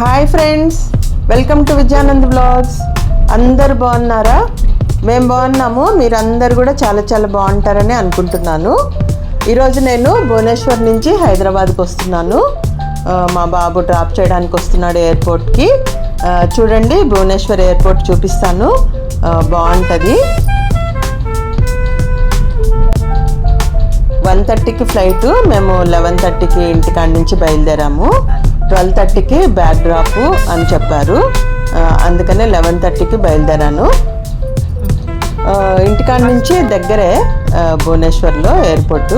Hi friends welcome to Vijayanand blogs. అందరు బాగున్నారా? మేము బాగున్నాము మీరందరు కూడా చాలా చాలా బాగుంటారని అనుకుంటున్నాను. ఈరోజు నేను భువనేశ్వర్ నుంచి హైదరాబాద్కి వస్తున్నాను. మా బాబు డ్రాప్ చేయడానికి వస్తున్నాడు ఎయిర్పోర్ట్కి. చూడండి భువనేశ్వర్ ఎయిర్పోర్ట్ చూపిస్తాను. బాగుంటుంది. వన్ థర్టీకి ఫ్లైట్ మేము లెవెన్ థర్టీకి ఇంటికాడ నుంచి బయలుదేరాము. ట్వెల్వ్ థర్టీకి బ్యాక్ డ్రాప్ అని చెప్పారు. అందుకనే లెవెన్ థర్టీకి బయలుదేరాను. ఇంటికాడ నుంచి దగ్గరే భువనేశ్వర్లో ఎయిర్పోర్ట్.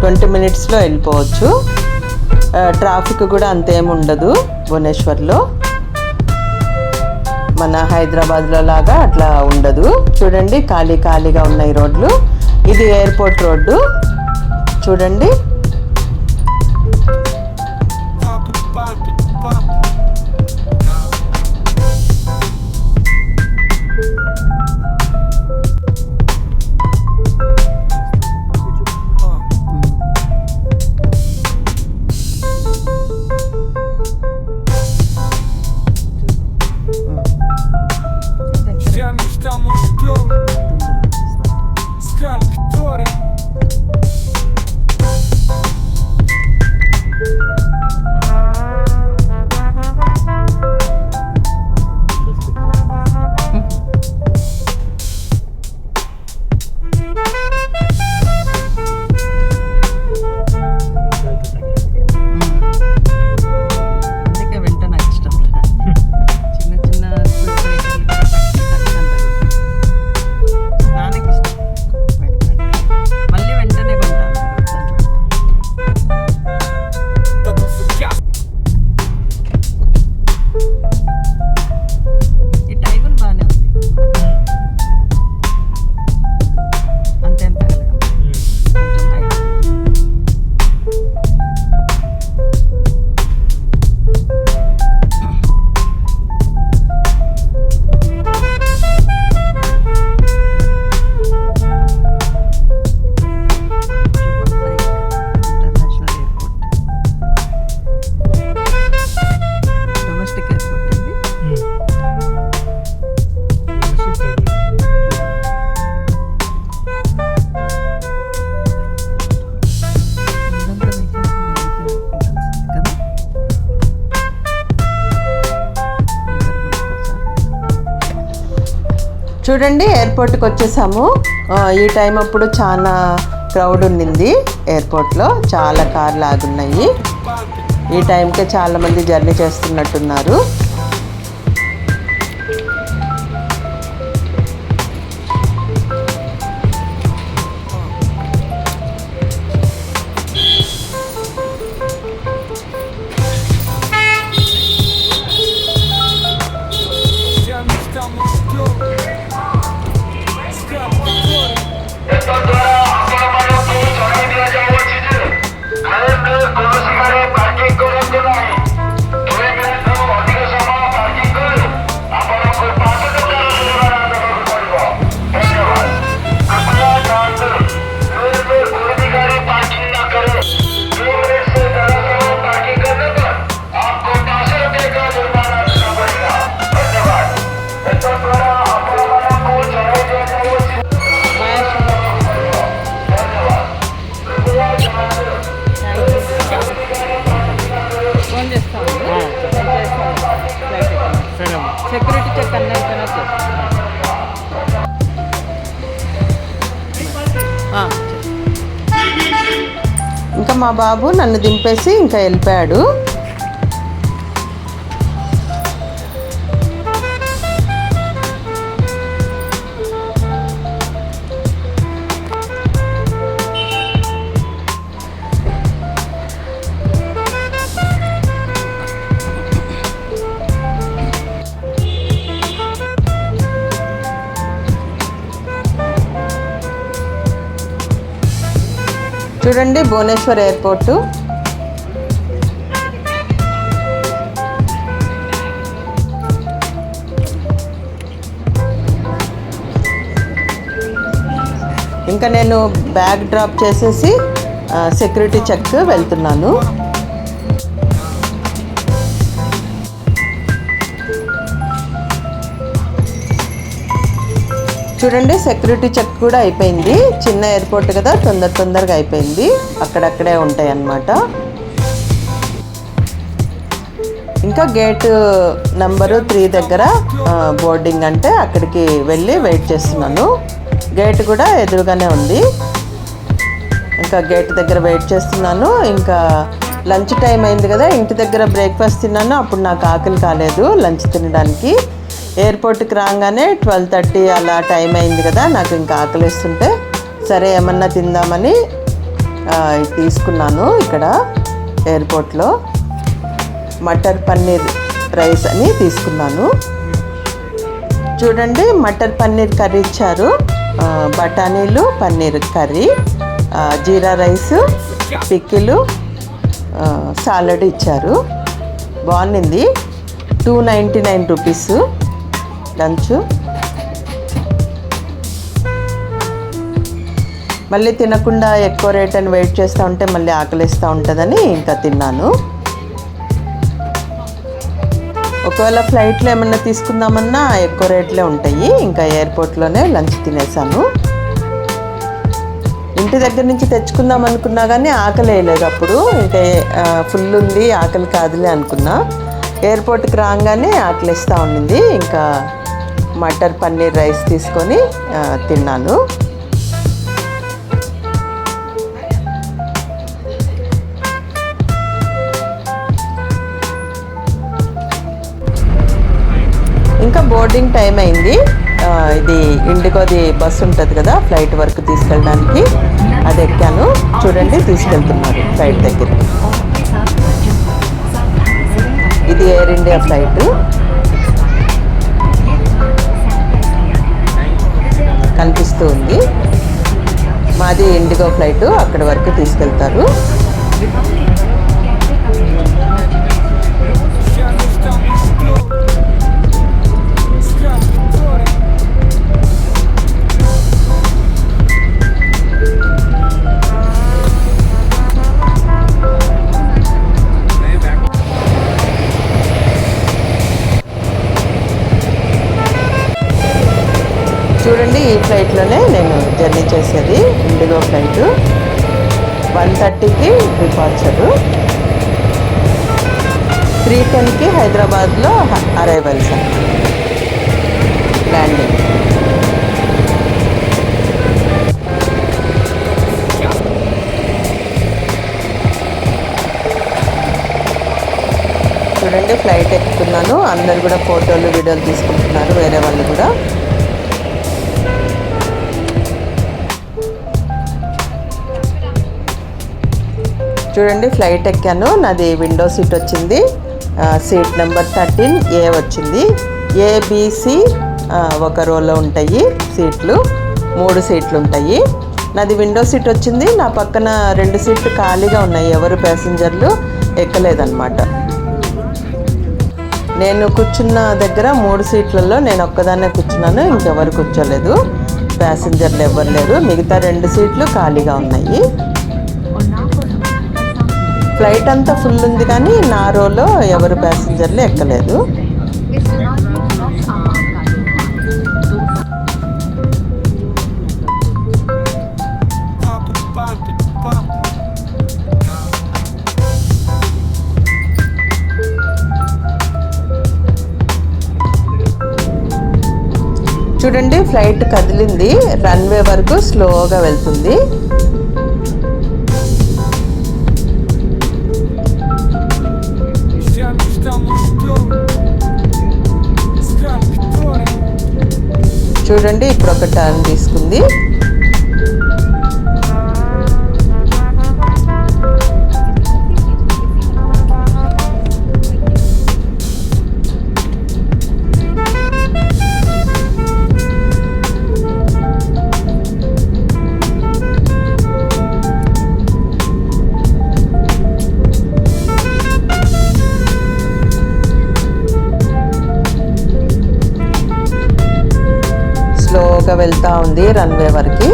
ట్వంటీ మినిట్స్లో వెళ్ళిపోవచ్చు. ట్రాఫిక్ కూడా అంతేం ఉండదు భువనేశ్వర్లో. మన హైదరాబాద్లో లాగా అట్లా ఉండదు. చూడండి ఖాళీ ఖాళీగా ఉన్నాయి రోడ్లు. ఇది ఎయిర్పోర్ట్ రోడ్డు. చూడండి. చూడండి ఎయిర్పోర్ట్కి వచ్చేసాము. ఈ టైం అప్పుడు చాలా క్రౌడ్ ఉండింది ఎయిర్పోర్ట్లో చాలా కార్లు ఆగున్నాయి. ఈ టైంకే చాలామంది జర్నీ చేస్తున్నట్టున్నారు. బాబు నన్ను దింపేసి ఇంకా వెళ్ళిపోయాడు. చూడండి భువనేశ్వర్ ఎయిర్పోర్టు. ఇంకా నేను బ్యాగ్ డ్రాప్ చేసేసి సెక్యూరిటీ చెక్ వెళ్తున్నాను. చూడండి సెక్యూరిటీ చెక్ కూడా అయిపోయింది. చిన్న ఎయిర్పోర్ట్ కదా తొందర తొందరగా అయిపోయింది. అక్కడక్కడే ఉంటాయి అన్నమాట ఇంకా గేట్ నెంబరు త్రీ దగ్గర బోర్డింగ్ అంటే అక్కడికి వెళ్ళి వెయిట్ చేస్తున్నాను. గేట్ కూడా ఎదురుగానే ఉంది. ఇంకా గేట్ దగ్గర వెయిట్ చేస్తున్నాను. ఇంకా లంచ్ టైం అయింది కదా ఇంటి దగ్గర బ్రేక్ఫాస్ట్ తిన్నాను. అప్పుడు నాకు ఆకలి కాలేదు లంచ్ తినడానికి. ఎయిర్పోర్ట్కి రాగానే ట్వెల్వ్ థర్టీ అలా టైం అయింది కదా నాకు ఇంకా ఆకలిస్తుంటే సరే ఏమన్నా తిందామని తీసుకున్నాను ఇక్కడ ఎయిర్పోర్ట్లో. మటర్ పన్నీర్ రైస్ అని తీసుకున్నాను. చూడండి మటర్ పన్నీర్ కర్రీ ఇచ్చారు. బఠానీలు పన్నీర్ కర్రీ జీరా రైస్ పిక్కిలు సాలడ్ ఇచ్చారు. బాగుంది two ninety nine rupees. Lunch. మళ్ళీ తినకుండా ఎక్కువ రేట్ అని వెయిట్ చేస్తూ ఉంటే మళ్ళీ ఆకలిస్తూ ఉంటుందని ఇంకా తిన్నాను. ఒకవేళ ఫ్లైట్లో ఏమన్నా తీసుకుందామన్నా ఎక్కువ రేట్లే ఉంటాయి. ఇంకా ఎయిర్పోర్ట్లోనే లంచ్ తినేసాను. ఇంటి దగ్గర నుంచి తెచ్చుకుందాం అనుకున్నా కానీ ఆకలి వేయలేదు అప్పుడు. ఇంకా ఫుల్ ఉంది ఆకలి కాదులే అనుకున్నా. ఎయిర్పోర్ట్కి రాగానే ఆకలిస్తూ ఉండింది. ఇంకా మటర్ పన్నీర్ రైస్ తీసుకొని తిన్నాను. ఇంకా బోర్డింగ్ టైం అయింది. ఇది ఇండిగోది బస్సు ఉంటుంది కదా ఫ్లైట్ వరకు తీసుకెళ్ళడానికి. అది ఎక్కాను. చూడండి తీసుకెళ్తున్నారు ఫ్లైట్ దగ్గర ఇది ఎయిర్ ఇండియా ఫ్లైట్. కనిపిస్తూ ఉంది మాది ఇండిగో ఫ్లైట్ అక్కడి వరకు తీసుకెళ్తారు. చూడండి ఈ ఫ్లైట్లోనే నేను జర్నీ చేసేది. IndiGo flight. వన్ థర్టీకి డిపార్చరు. త్రీ టెన్కి హైదరాబాద్లో అరైవల్స్ ల్యాండింగ్. చూడండి ఫ్లైట్ ఎక్కుతున్నాను. అందరు కూడా ఫోటోలు వీడియోలు తీసుకుంటున్నారు వేరే వాళ్ళు కూడా. చూడండి ఫ్లైట్ ఎక్కాను. నాది విండో సీట్ వచ్చింది. సీట్ నెంబర్ థర్టీన్ ఏ వచ్చింది. ఏబిసి ఒక రోలో ఉంటాయి సీట్లు మూడు సీట్లు ఉంటాయి. నాది విండో సీట్ వచ్చింది. నా పక్కన రెండు సీట్లు ఖాళీగా ఉన్నాయి. ఎవరు ప్యాసింజర్లు ఎక్కలేదన్నమాట. నేను కూర్చున్న దగ్గర మూడు సీట్లలో నేను ఒక్కదాన్నే కూర్చున్నాను. ఇంకెవరు కూర్చోలేదు. ప్యాసింజర్లు ఎవరు లేరు. మిగతా రెండు సీట్లు ఖాళీగా ఉన్నాయి. ఫ్లైట్ అంతా ఫుల్ ఉంది కానీ నా రోలో ఎవరు ప్యాసింజర్లు ఎక్కలేదు. చూడండి ఫ్లైట్ కదిలింది. రన్వే వరకు స్లోగా వెళ్తుంది. చూడండి. ఇప్పుడు ఒక టర్న్ తీసుకుంది. వెళ్తా ఉంది రన్వే వరకు.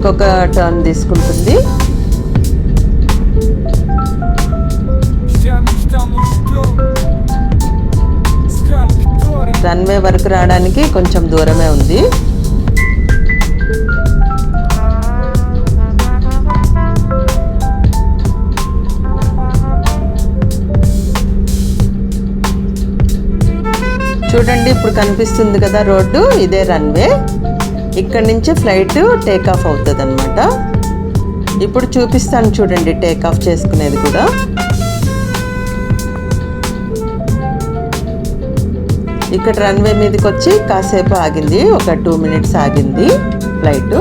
ఇంకొక టర్న్ తీసుకుంటుంది. రన్వే వరకు రావడానికి కొంచెం దూరమే ఉంది. చూడండి ఇప్పుడు కనిపిస్తుంది కదా రోడ్డు ఇదే రన్వే ఇక్కడ నుంచి ఫ్లైట్ టేక్ ఆఫ్ అవుతుంది అనమాట ఇప్పుడు చూపిస్తాను చూడండి టేక్ ఆఫ్ చేసుకునేది కూడా. ఇక్కడ రన్వే మీదకి వచ్చి కాసేపు ఆగింది ఒక టూ మినిట్స్ ఆగింది ఫ్లైట్.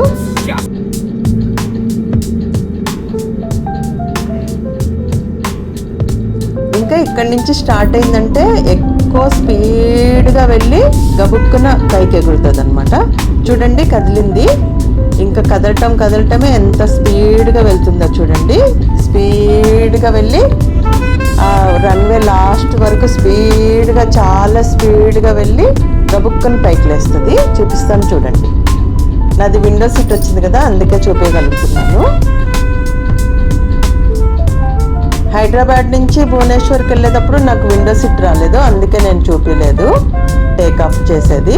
ఇంకా ఇక్కడి నుంచి స్టార్ట్ అయిందంటే ఎక్కువ స్పీడ్గా వెళ్ళి గబుక్కున పైకి ఎగురుతుంది అనమాట చూడండి కదిలింది. ఇంకా కదలటం కదలటమే ఎంత స్పీడ్గా వెళ్తుందో చూడండి. స్పీడ్గా వెళ్ళి రన్వే లాస్ట్ వరకు స్పీడ్గా చాలా స్పీడ్గా వెళ్ళి గబుక్కని పైకి లేస్తుంది. చూపిస్తాను చూడండి. నాది విండో సీట్ వచ్చింది కదా అందుకే చూపించగలుగుతున్నాను హైదరాబాద్ నుంచి భువనేశ్వర్కి వెళ్ళేటప్పుడు నాకు విండో సీట్ రాలేదు అందుకే నేను చూపించలేదు టేక్ ఆఫ్ చేసేది.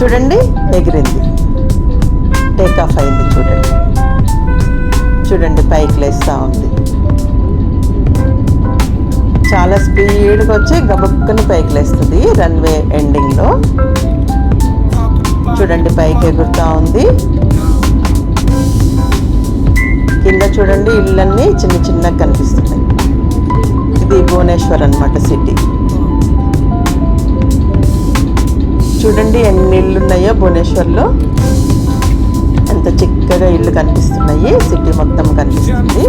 చూడండి ఎగిరింది. టేక్ ఆఫ్ అయింది చూడండి. చూడండి పైకి లేస్తూ ఉంది. చాలా స్పీడ్గా వచ్చి గబక్కని పైకి లేస్తుంది రన్వే ఎండింగ్లో. చూడండి పైకి ఎగురుతూ ఉంది. కింద చూడండి ఇళ్ళన్నీ చిన్న చిన్నగా కనిపిస్తున్నాయి. ఇది భువనేశ్వర్ అనమాట సిటీ. చూడండి ఎన్ని ఇళ్ళు ఉన్నాయో భువనేశ్వర్లో. ఎంత చిక్కగా ఇల్లు కనిపిస్తున్నాయి. సిటీ మొత్తం కనిపిస్తుంది.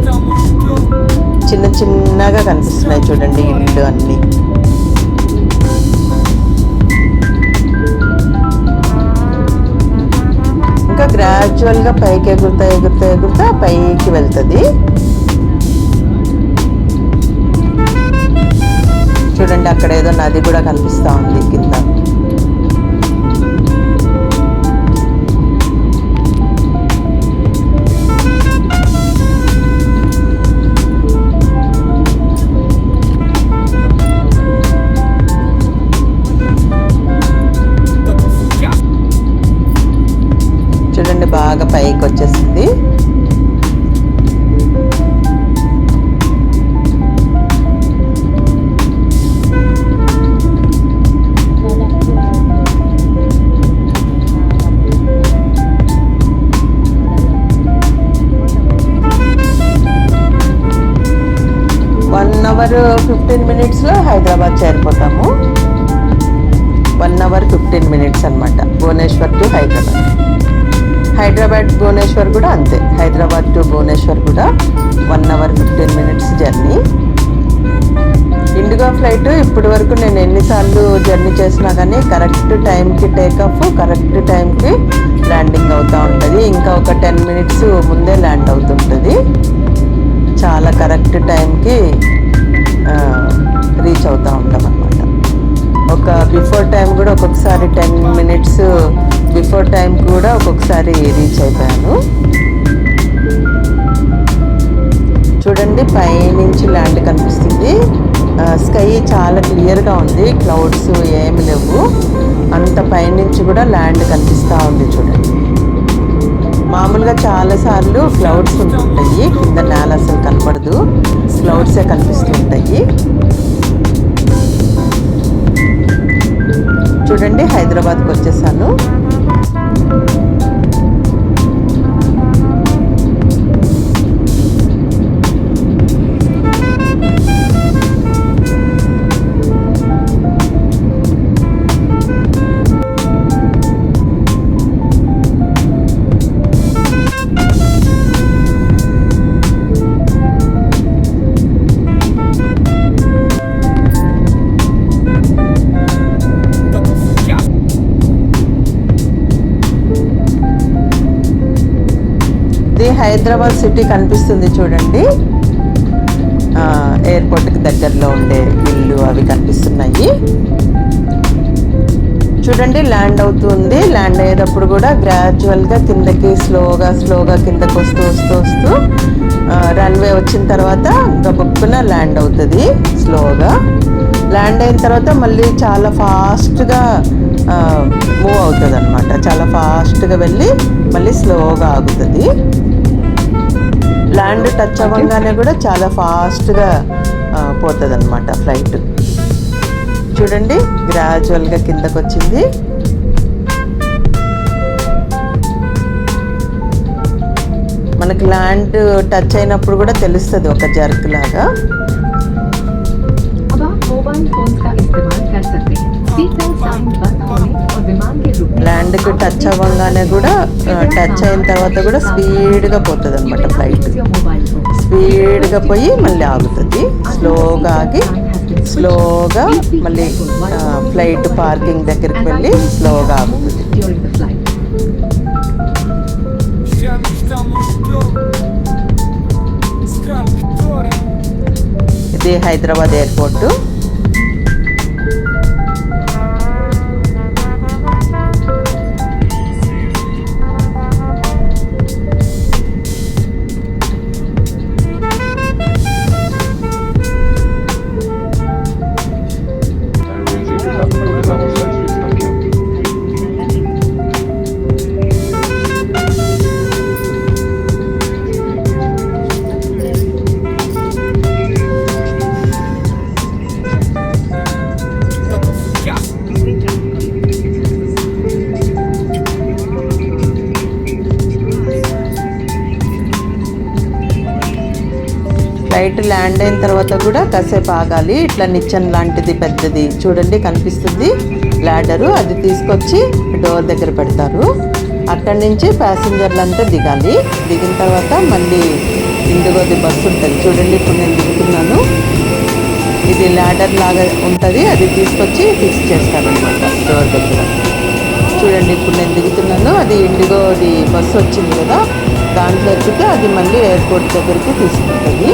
చిన్న చిన్నగా కనిపిస్తున్నాయి చూడండి ఇల్లు అన్నీ. ఇంకా గ్రాడ్యువల్గా పైకి ఎగురుతా ఎగురుతా ఎగురుతా పైకి వెళ్తుంది. చూడండి అక్కడ ఏదో నది కూడా కనిపిస్తా ఉంది కింద. బాగా పైకి వచ్చేసింది. వన్ అవర్ ఫిఫ్టీన్ మినిట్స్లో హైదరాబాద్ చేరిపోతాము. వన్ అవర్ ఫిఫ్టీన్ మినిట్స్ అన్నమాట. భువనేశ్వర్ టు హైదరాబాద్. హైదరాబాద్ భువనేశ్వర్ కూడా అంతే. హైదరాబాద్ టు భువనేశ్వర్ కూడా one hour fifteen minutes journey IndiGo flight ఇప్పటి వరకు నేను ఎన్నిసార్లు జర్నీ చేసినా కానీ కరెక్ట్ టైంకి టేక్ కరెక్ట్ టైంకి ల్యాండింగ్ అవుతూ ఉంటుంది. ఇంకా ఒక టెన్ మినిట్స్ ముందే ల్యాండ్ అవుతుంటుంది. చాలా కరెక్ట్ టైంకి రీచ్ అవుతూ ఉంటాం అనమాట ఒక బిఫోర్ టైం కూడా ఒక్కొక్కసారి టెన్ మినిట్స్ బిఫోర్ టైం కూడా ఒక్కొక్కసారి రీచ్ అయిపోయాను. చూడండి పైనుంచి ల్యాండ్ కనిపిస్తుంది. స్కై చాలా క్లియర్గా ఉంది. క్లౌడ్స్ ఏమి లేవు. అంత పైనుంచి కూడా ల్యాండ్ కనిపిస్తూ ఉంది చూడండి. మామూలుగా చాలాసార్లు క్లౌడ్స్ ఉంటుంటాయి. కింద నేల అసలు కనపడదు క్లౌడ్సే కనిపిస్తుంటాయి. చూడండి హైదరాబాద్కి వచ్చేసాను. హైదరాబాద్ సిటీ కనిపిస్తుంది చూడండి. ఎయిర్పోర్ట్కి దగ్గరలో ఉండే ఇల్లు అవి కనిపిస్తున్నాయి. చూడండి ల్యాండ్ అవుతుంది. ల్యాండ్ అయ్యేటప్పుడు కూడా గ్రాడ్యువల్గా కిందకి స్లోగా స్లోగా కిందకి వస్తూ వస్తూ వస్తూ రన్వే వచ్చిన తర్వాత గబుక్కున ల్యాండ్ అవుతుంది స్లోగా. ల్యాండ్ అయిన తర్వాత మళ్ళీ చాలా ఫాస్ట్గా మూవ్ అవుతుంది అనమాట చాలా ఫాస్ట్గా వెళ్ళి మళ్ళీ స్లోగా ఆగుతుంది. ల్యాండ్ టచ్ అవ్వగానే కూడా చాలా ఫాస్ట్గా పోతుంది అనమాట ఫ్లైట్. చూడండి గ్రాజువల్గా కిందకు వచ్చింది మనకి ల్యాండ్ టచ్ అయినప్పుడు కూడా తెలుస్తుంది ఒక జర్క్ లాగా. మొబైల్ ఫోన్స్ కా ల్యాండ్కి టచ్ అవ్వగానే కూడా టచ్ అయిన తర్వాత కూడా స్పీడ్గా పోతుంది అనమాట ఫ్లైట్ స్పీడ్గా పోయి మళ్ళీ ఆగుతుంది. స్లోగా ఆగి స్లోగా మళ్ళీ ఫ్లైట్ పార్కింగ్ దగ్గరికి వెళ్ళి స్లోగా ఆగుతుంది. ఇది హైదరాబాద్ ఎయిర్పోర్టు. ఫ్లైట్ అయిన తర్వాత కూడా కాసేపు ఆగాలి. ఇట్లా నిచ్చెన లాంటిది పెద్దది చూడండి కనిపిస్తుంది. ల్యాడరు అది తీసుకొచ్చి డోర్ దగ్గర పెడతారు. అక్కడి నుంచి ప్యాసింజర్లంతా దిగాలి. దిగిన తర్వాత మళ్ళీ ఇండిగోది బస్సు ఉంటుంది. చూడండి ఇప్పుడు నేను దిగుతున్నాను. ఇది ల్యాడర్ లాగా ఉంటుంది. అది తీసుకొచ్చి ఫిక్స్ చేస్తారనమాట డోర్ దగ్గర. చూడండి ఇప్పుడు నేను దిగుతున్నాను. అది ఇండిగోది బస్సు వచ్చింది కదా దాంట్లో ఎక్కితే అది మళ్ళీ ఎయిర్పోర్ట్ దగ్గరికి తీసుకుంటుంది.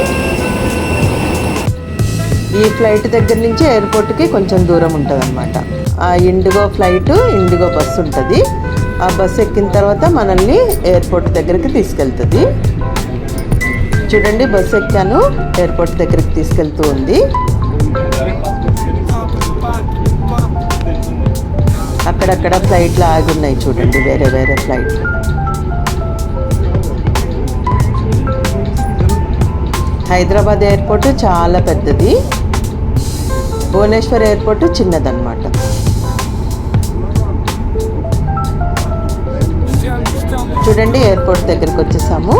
ఈ ఫ్లైట్ దగ్గర నుంచి ఎయిర్పోర్ట్కి కొంచెం దూరం ఉంటుంది అనమాట ఆ ఇండిగో ఫ్లైట్ ఇండిగో బస్సు ఉంటుంది. ఆ బస్సు ఎక్కిన తర్వాత మనల్ని ఎయిర్పోర్ట్ దగ్గరికి తీసుకెళ్తుంది. చూడండి బస్సు ఎక్కాను ఎయిర్పోర్ట్ దగ్గరికి తీసుకెళ్తూ ఉంది. అక్కడక్కడ ఫ్లైట్లు ఆగి ఉన్నాయి చూడండి వేరే వేరే ఫ్లైట్లు హైదరాబాద్ ఎయిర్పోర్ట్ చాలా పెద్దది. భువనేశ్వర్ ఎయిర్పోర్ట్ చిన్నదన్నమాట. చూడండి ఎయిర్పోర్ట్ దగ్గరికి వచ్చేసాము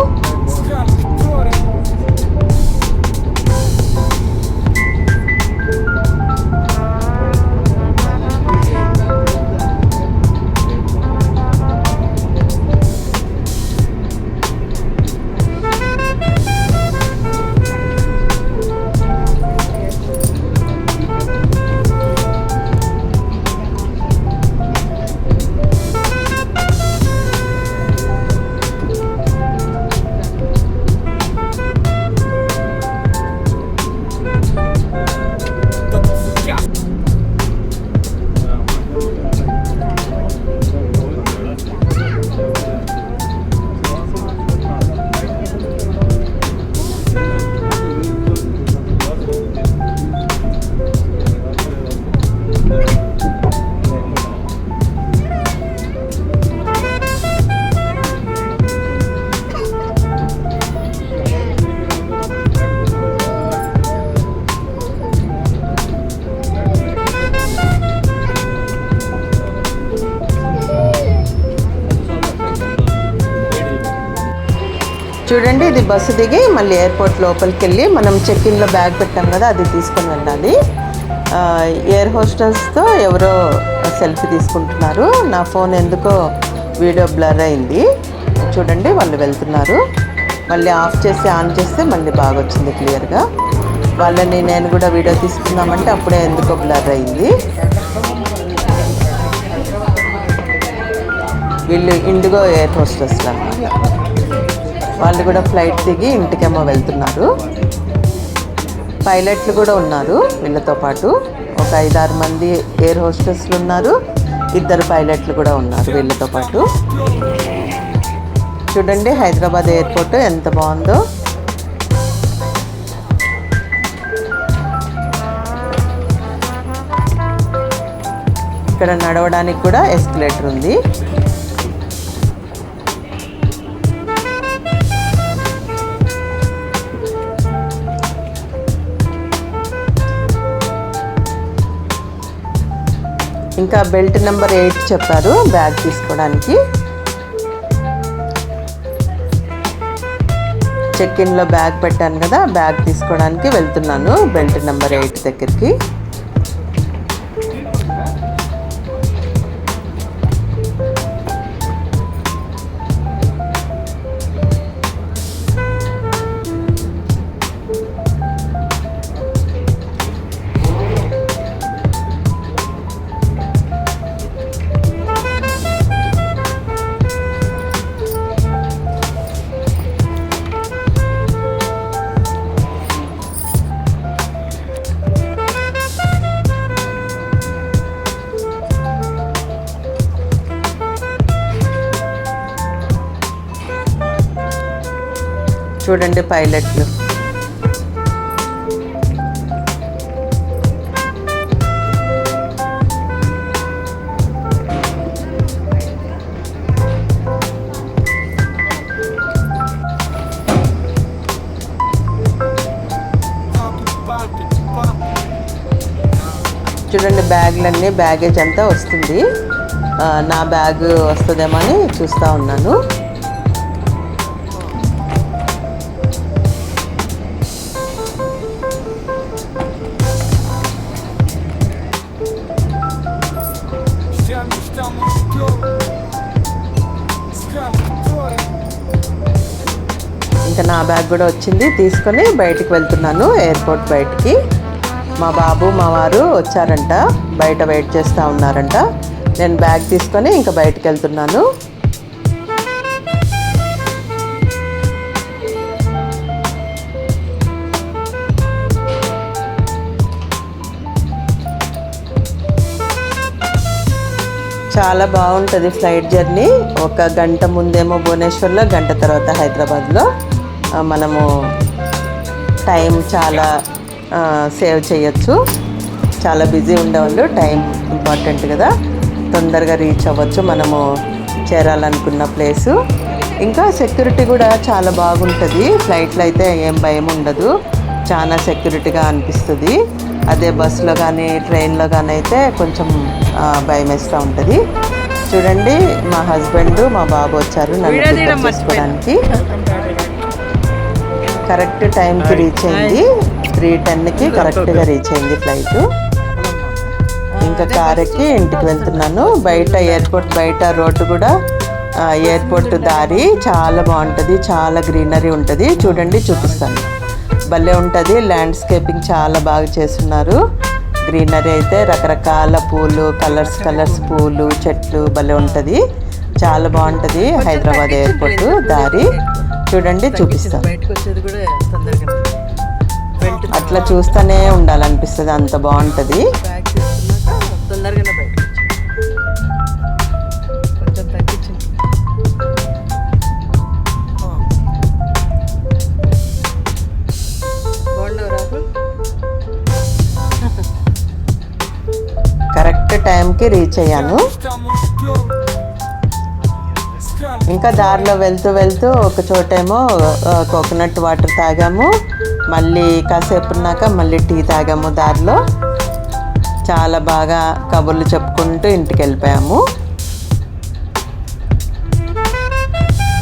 బస్సు దిగి మళ్ళీ ఎయిర్పోర్ట్ లోపలికి వెళ్ళి మనం చెక్ ఇన్లో బ్యాగ్ పెట్టాం కదా అది తీసుకొని వెళ్ళాలి. ఎయిర్ హోస్టల్స్తో ఎవరో సెల్ఫీ తీసుకుంటున్నారు. నా ఫోన్ ఎందుకో వీడియో బ్లర్ అయింది. చూడండి వాళ్ళు వెళ్తున్నారు. మళ్ళీ ఆఫ్ చేసి ఆన్ చేస్తే మళ్ళీ బాగా వచ్చింది క్లియర్గా వాళ్ళని నేను కూడా వీడియో తీసుకుందామంటే అప్పుడే ఎందుకో బ్లర్ అయింది. వీళ్ళు ఇండిగో ఎయిర్ హోస్టెస్ అన్నమాట. వాళ్ళు కూడా ఫ్లైట్ దిగి ఇంటికేమో వెళ్తున్నారు. పైలట్లు కూడా ఉన్నారు వీళ్ళతో పాటు. ఒక ఐదారు మంది ఎయిర్ హోస్టెస్లు ఉన్నారు. ఇద్దరు పైలట్లు కూడా ఉన్నారు వీళ్ళతో పాటు. చూడండి హైదరాబాద్ ఎయిర్పోర్ట్ ఎంత బాగుందో. ఇక్కడ నడవడానికి కూడా ఎస్కలేటర్ ఉంది. ఇంకా బెల్ట్ నెంబర్ ఎయిట్ చెప్పారు బ్యాగ్ తీసుకోవడానికి. చెక్ ఇన్లో బ్యాగ్ పెట్టాను కదా బ్యాగ్ తీసుకోవడానికి వెళ్తున్నాను బెల్ట్ నెంబర్ ఎయిట్ దగ్గరికి. చూడండి పైలట్లు. చూడండి బ్యాగ్లన్నీ బ్యాగేజ్ అంతా వస్తుంది. నా బ్యాగ్ వస్తుందేమో అని చూస్తూ ఉన్నాను. బ్యాగ్ కూడా వచ్చింది. తీసుకొని బయటికి వెళ్తున్నాను. ఎయిర్పోర్ట్ బయటికి. మా బాబు మా వారు వచ్చారంట. బయట వెయిట్ చేస్తూ ఉన్నారంట. నేను బ్యాగ్ తీసుకొని ఇంకా బయటకు వెళ్తున్నాను. చాలా బాగుంటుంది ఫ్లైట్ జర్నీ. ఒక గంట ముందేమో భువనేశ్వర్లో గంట తర్వాత హైదరాబాద్లో. మనము టైం చాలా సేవ్ చేయొచ్చు. చాలా బిజీ ఉండేవాళ్ళు టైం ఇంపార్టెంట్ కదా. తొందరగా రీచ్ అవ్వచ్చు మనము చేరాలనుకున్న ప్లేసు. ఇంకా సెక్యూరిటీ కూడా చాలా బాగుంటుంది. ఫ్లైట్లో అయితే ఏం భయం ఉండదు. చాలా సెక్యూరిటీగా అనిపిస్తుంది. అదే బస్సులో కానీ ట్రైన్లో కానీ అయితే కొంచెం భయం వేస్తూ ఉంటుంది. చూడండి మా హస్బెండ్ మా బాబు వచ్చారు నన్ను చేసుకోవడానికి. కరెక్ట్ టైంకి రీచ్ అయింది. త్రీ టెన్కి కరెక్ట్గా రీచ్ అయింది ఫ్లైట్ ఇంకా కార్ ఎక్కి ఇంటికి వెళ్తున్నాను. బయట ఎయిర్పోర్ట్ బయట రోడ్డు కూడా ఎయిర్పోర్ట్ దారి చాలా బాగుంటుంది. చాలా గ్రీనరీ ఉంటుంది. చూడండి చూపిస్తాను. భలే ఉంటుంది. ల్యాండ్స్కేపింగ్ చాలా బాగా చేస్తున్నారు. గ్రీనరీ అయితే రకరకాల పూలు కలర్స్ కలర్స్ పూలు చెట్లు భలే ఉంటుంది. చాలా బాగుంటుంది హైదరాబాద్ ఎయిర్పోర్ట్ దారి. చూడండి చూపిస్తాను బయటకు వచ్చేది కూడా అట్లా చూస్తూనే ఉండాలనిపిస్తుంది అంత బాగుంటుంది. కరెక్ట్ టైంకి రీచ్ అయ్యాను. ఇంకా దారిలో వెళ్తూ వెళ్తూ ఒక చోటేమో కోకోనట్ వాటర్ తాగాము. మళ్ళీ కాసేపు ఉన్నాక మళ్ళీ టీ తాగాము దారిలో. చాలా బాగా కబుర్లు చెప్పుకుంటూ ఇంటికి వెళ్ళిపోయాము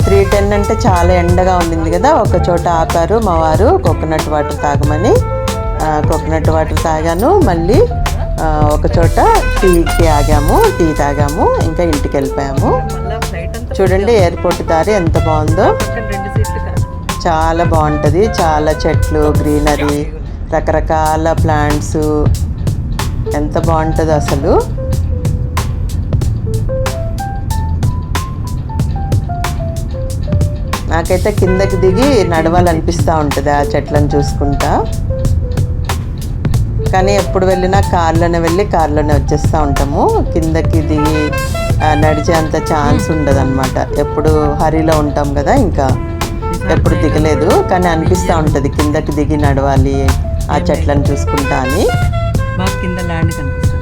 త్రీ టెన్ అంటే చాలా ఎండగా ఉండింది కదా ఒక చోట ఆపారు మా వారు కోకోనట్ వాటర్ తాగమని. కోకోనట్ వాటర్ తాగాను మళ్ళీ ఒక చోట టీకి ఆగాము టీ తాగాము ఇంకా ఇంటికి వెళ్ళిపోయాము చూడండి ఎయిర్పోర్ట్ దారి ఎంత బాగుందో. చాలా బాగుంటుంది. చాలా చెట్లు గ్రీనరీ రకరకాల ప్లాంట్స్ ఎంత బాగుంటుందో అసలు. నాకైతే కిందకి దిగి నడవాలనిపిస్తూ ఉంటుంది ఆ చెట్లను చూసుకుంటా. కానీ ఎప్పుడు వెళ్ళినా కార్లోనే వెళ్ళి కార్లోనే వచ్చేస్తూ ఉంటాము. కిందకి దిగి నడిచే అంత ఛాన్స్ ఉండదు అనమాట ఎప్పుడు హరిలో ఉంటాం కదా ఇంకా. ఎప్పుడు దిగలేదు కానీ అనిపిస్తూ ఉంటుంది కిందకి దిగి నడవాలి ఆ చెట్లను చూసుకుంటా అని. కింద ల్యాండ్ కనిపిస్తుంది.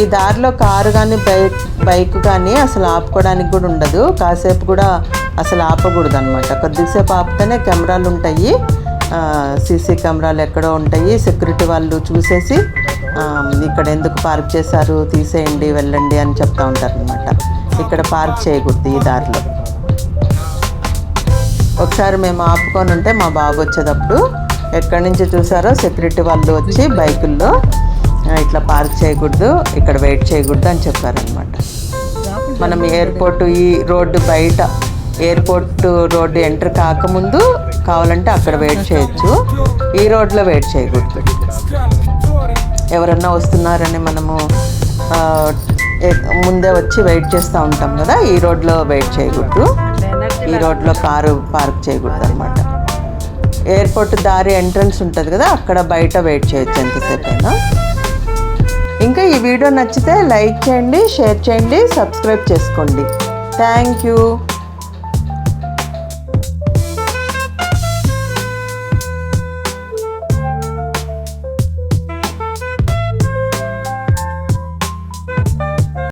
ఈ దారిలో కారు కానీ బైక్ బైక్ కానీ అసలు ఆపుకోవడానికి కూడా ఉండదు. కాసేపు కూడా అసలు ఆపకూడదు అనమాట కొద్దిసేపు ఆపితేనే కెమెరాలు ఉంటాయి. సీసీ కెమెరాలు ఎక్కడో ఉంటాయి. సెక్యూరిటీ వాళ్ళు చూసేసి ఇక్కడ ఎందుకు పార్క్ చేశారు తీసేయండి వెళ్ళండి అని చెప్తా ఉంటారు అనమాట ఇక్కడ పార్క్ చేయకూడదు ఈ దారిలో. ఒకసారి మేము ఆపుకొని ఉంటే మా బాబు వచ్చేటప్పుడు ఎక్కడి నుంచి చూసారో సెక్యూరిటీ వాళ్ళు వచ్చి బైకుల్లో ఇట్లా పార్క్ చేయకూడదు ఇక్కడ వెయిట్ చేయకూడదు అని చెప్పారనమాట మనం ఎయిర్పోర్ట్ ఈ రోడ్డు బయట ఎయిర్పోర్ట్ రోడ్డు ఎంటర్ కాకముందు కావాలంటే అక్కడ వెయిట్ చేయొచ్చు. ఈ రోడ్లో వెయిట్ చేయకూడదు ఎవరన్నా వస్తున్నారని మనము ముందే వచ్చి వెయిట్ చేస్తూ ఉంటాం కదా ఈ రోడ్లో వెయిట్ చేయకూడదు ఈ రోడ్లో కారు పార్క్ చేయకూడదు అనమాట ఎయిర్పోర్ట్ దారి ఎంట్రన్స్ ఉంటుంది కదా అక్కడ బయట వెయిట్ చేయొచ్చు ఎంతసేపు అయినా ఇంకా ఈ వీడియో నచ్చితే లైక్ చేయండి షేర్ చేయండి సబ్స్క్రైబ్ చేసుకోండి. Thank you